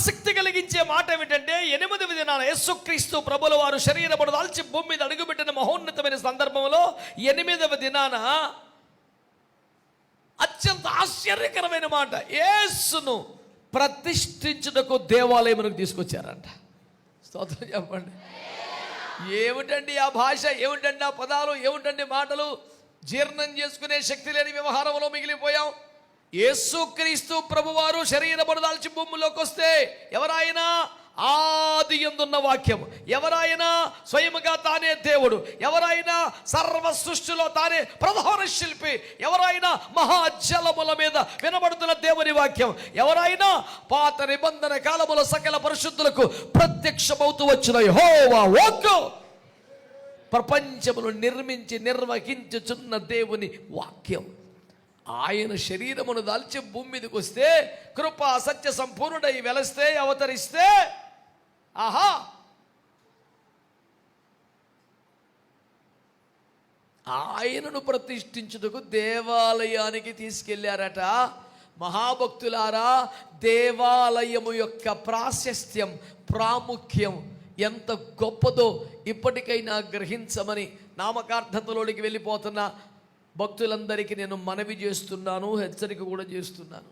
ఆసక్తి కలిగించే మాట ఏమిటంటే ఎనిమిదవ దినాన యేసుక్రీస్తు ప్రభుల వారు శరీర దాల్చి భూమి మీద అడుగుపెట్టిన మహోన్నతమైన సందర్భంలో ఎనిమిదవ దినాన అత్యంత ఆశ్చర్యకరమైన మాట యేసును ప్రతిష్ఠించుటకు దేవాలయమునకు తీసుకొచ్చారంట. స్తోత్రం చెప్పండి. ఏమిటండి ఆ భాష? ఏమిటండి ఆ పదాలు? ఏమిటండి మాటలు? జీర్ణం చేసుకునే శక్తి లేని వ్యవహారంలో మిగిలిపోయాం. యేసుక్రీస్తు ప్రభువారు శరీర బడదాల్చి భూమిలోకి వస్తే ఎవరాయనా ఆది ఎందున్న వాక్యం ఎవరైనా స్వయముగా తానే దేవుడు? ఎవరైనా సర్వ సృష్టిలో తానే ప్రధాన శిల్పి? ఎవరైనా మహాజలముల మీద వినబడుతున్న దేవుని వాక్యం? ఎవరైనా పాత నిబంధన కాలముల సకల పరిశుద్ధులకు ప్రత్యక్షమవుతూ వచ్చిన హోవా వాక్కు. ప్రపంచమును నిర్మించి నిర్వహించుచున్న దేవుని వాక్యం. ఆయన శరీరమును దాల్చి భూమి మీదకి వస్తే కృప అసత్య సంపూర్ణుడై వెలస్తే అవతరిస్తే ఆహా! ఆయనను ప్రతిష్ఠించుటకు దేవాలయానికి తీసుకెళ్ళారట. మహాభక్తులారా దేవాలయము యొక్క ప్రాశస్త్యం ప్రాముఖ్యం ఎంత గొప్పదో ఇప్పటికైనా గ్రహించమని నామకార్థతలోనికి వెళ్ళిపోతున్న భక్తులందరికీ నేను మనవి చేస్తున్నాను హెచ్చరిక కూడా చేస్తున్నాను.